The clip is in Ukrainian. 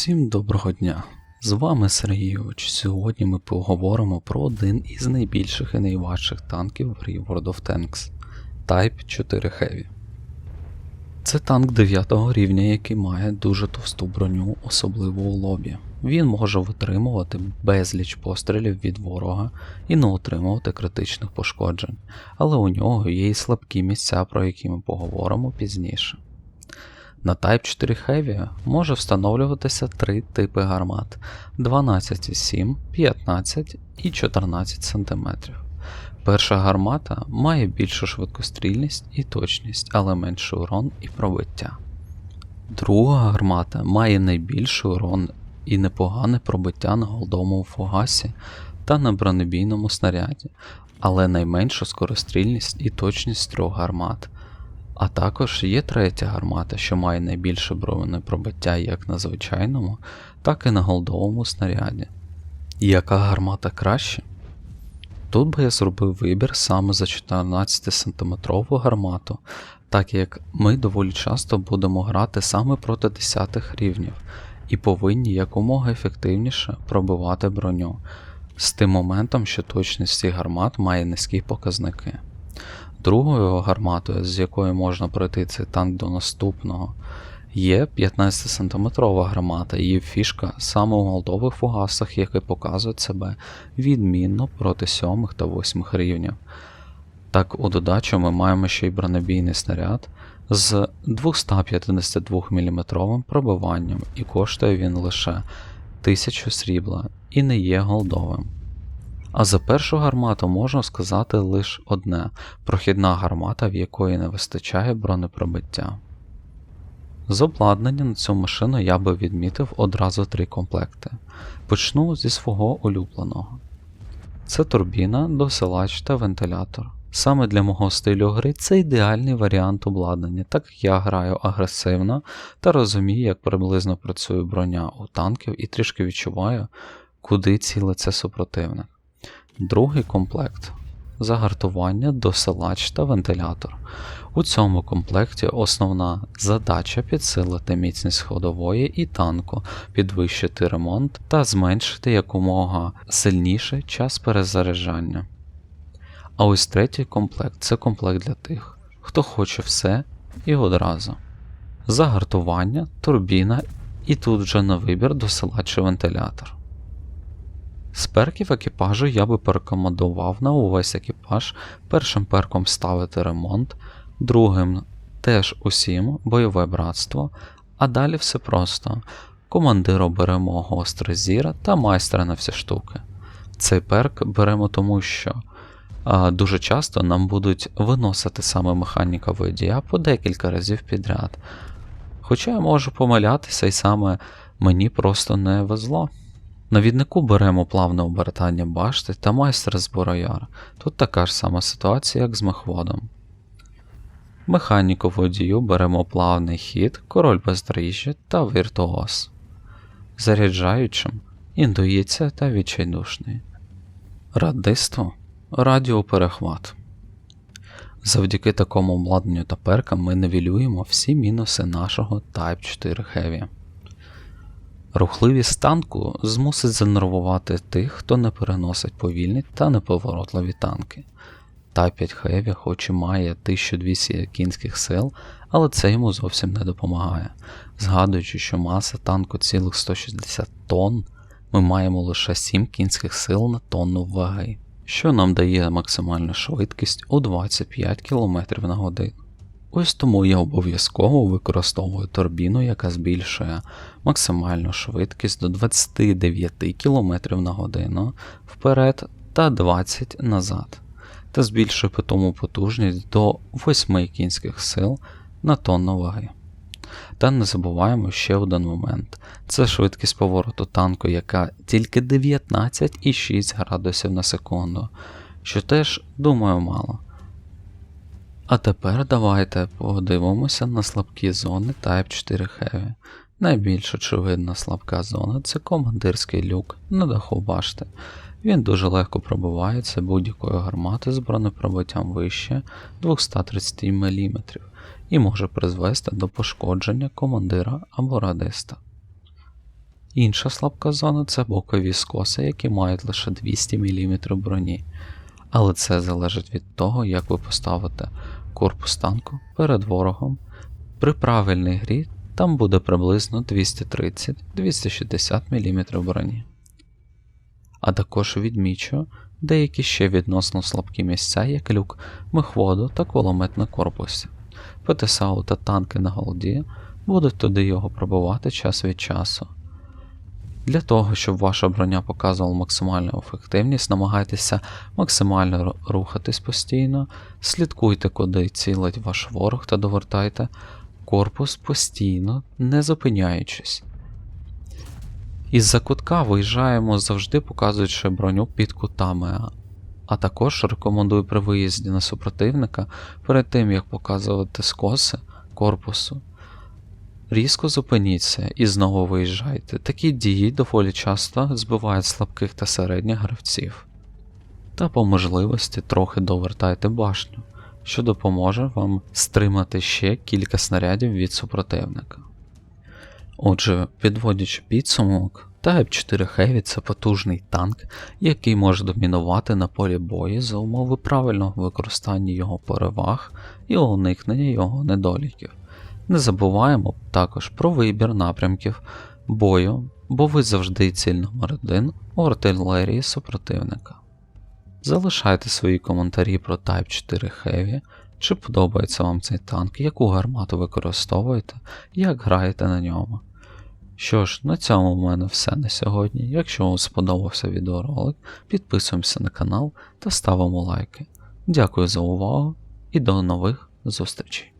Всім доброго дня! З вами Сергійович. Сьогодні ми поговоримо про один із найбільших і найважчих танків в грі World of Tanks Type 4 Heavy. Це танк 9 рівня, який має дуже товсту броню, особливо у лобі. Він може витримувати безліч пострілів від ворога і не отримувати критичних пошкоджень, але у нього є і слабкі місця, про які ми поговоримо пізніше. На Type 4 Heavy може встановлюватися три типи гармат 12,7, 15 і 14 см. Перша гармата має більшу швидкострільність і точність, але менший урон і пробиття. Друга гармата має найбільший урон і непогане пробиття на голдовому фугасі та на бронебійному снаряді, але найменшу скорострільність і точність трьох гармат. А також є третя гармата, що має найбільше бронепробиття як на звичайному, так і на голдовому снаряді. І яка гармата краще? Тут би я зробив вибір саме за 14 сантиметрову гармату, так як ми доволі часто будемо грати саме проти 10 рівнів і повинні якомога ефективніше пробивати броню з тим моментом, що точність цих гармат має низькі показники. Другою гарматою, з якою можна пройти цей танк до наступного, є 15-сантиметрова гармата, її фішка саме у голдових фугасах, які показують себе відмінно проти 7 та 8 рівнів. Так, у додачу ми маємо ще й бронебійний снаряд з 252 мм пробиванням, і коштує він лише 1000 срібла і не є голдовим. А за першу гармату можна сказати лише одне прохідна гармата, в якої не вистачає бронепробиття. З обладнання на цю машину я би відмітив одразу три комплекти. Почну зі свого улюбленого. Це турбіна, досилач та вентилятор. Саме для мого стилю гри це ідеальний варіант обладнання, так як я граю агресивно та розумію, як приблизно працює броня у танків і трішки відчуваю, куди цілиться супротивник. Другий комплект загартування, досилач та вентилятор. У цьому комплекті основна задача підсилити міцність ходової і танку, підвищити ремонт та зменшити якомога сильніше час перезаряджання. А ось третій комплект це комплект для тих, хто хоче все і одразу. Загартування, турбіна і тут вже на вибір досилач і вентилятор. З перків екіпажу я би порекомендував на увесь екіпаж першим перком ставити ремонт, другим теж усім бойове братство, а далі все просто. Командиру беремо гостре зіра та майстра на всі штуки. Цей перк беремо тому, що а, дуже часто нам будуть виносити саме механіка водія по декілька разів підряд. Хоча я можу помилятися, і саме мені просто не везло. На віднику беремо плавне обертання башти та майстер з Борояр. Тут така ж сама ситуація, як з мехводом. Механіку водію беремо плавний хід, король бездріжжя та віртуоз. Заряджаючим індуїція та відчайдушний. Радиство радіоперехват. Завдяки такому обладнанню та перкам ми невілюємо всі мінуси нашого Type 4 Heavy. Рухливість танку змусить занервувати тих, хто не переносить повільні та неповоротливі танки. Type 5 Heavy хоч і має 1200 кінських сил, але це йому зовсім не допомагає. Згадуючи, що маса танку цілих 160 тонн, ми маємо лише 7 кінських сил на тонну ваги, що нам дає максимальну швидкість у 25 км на годину. Ось тому я обов'язково використовую турбіну, яка збільшує максимальну швидкість до 29 км на годину вперед та 20 назад, та збільшує питому потужність до 8 кінських сил на тонну ваги. Та не забуваємо ще один момент: це швидкість повороту танку, яка тільки 19,6 градусів на секунду, що теж, думаю, мало. А тепер давайте подивимося на слабкі зони Type 4 Heavy. Найбільш очевидна слабка зона це командирський люк на даху башти. Він дуже легко пробивається будь-якої гармати з бронепробиттям вище 230 мм і може призвести до пошкодження командира або радиста. Інша слабка зона це бокові скоси, які мають лише 200 мм броні. Але це залежить від того, як ви поставите корпус танку перед ворогом. При правильній грі там буде приблизно 230-260 мм броні. А також відмічу деякі ще відносно слабкі місця, як люк, мехводу та кулемет на корпусі. ПТСАУ та танки на голді будуть туди його пробувати час від часу. Для того, щоб ваша броня показувала максимальну ефективність, намагайтеся максимально рухатись постійно, слідкуйте, куди цілить ваш ворог та довертайте корпус постійно, не зупиняючись. Із-за кутка виїжджаємо завжди показуючи броню під кутами, а- також рекомендую при виїзді на супротивника перед тим як показувати скоси корпусу. Різко зупиніться і знову виїжджайте. Такі дії доволі часто збивають слабких та середніх гравців. Та по можливості трохи довертайте башню, що допоможе вам стримати ще кілька снарядів від супротивника. Отже, підводячи підсумок, Type 4 Heavy це потужний танк, який може домінувати на полі бою за умови правильного використання його переваг і уникнення його недоліків. Не забуваємо також про вибір напрямків бою, бо ви завжди ціль номер один у артилерії супротивника. Залишайте свої коментарі про Type 4 Heavy, чи подобається вам цей танк, яку гармату використовуєте, як граєте на ньому. Що ж, на цьому в мене все на сьогодні. Якщо вам сподобався відеоролик, підписуємося на канал та ставимо лайки. Дякую за увагу і до нових зустрічей!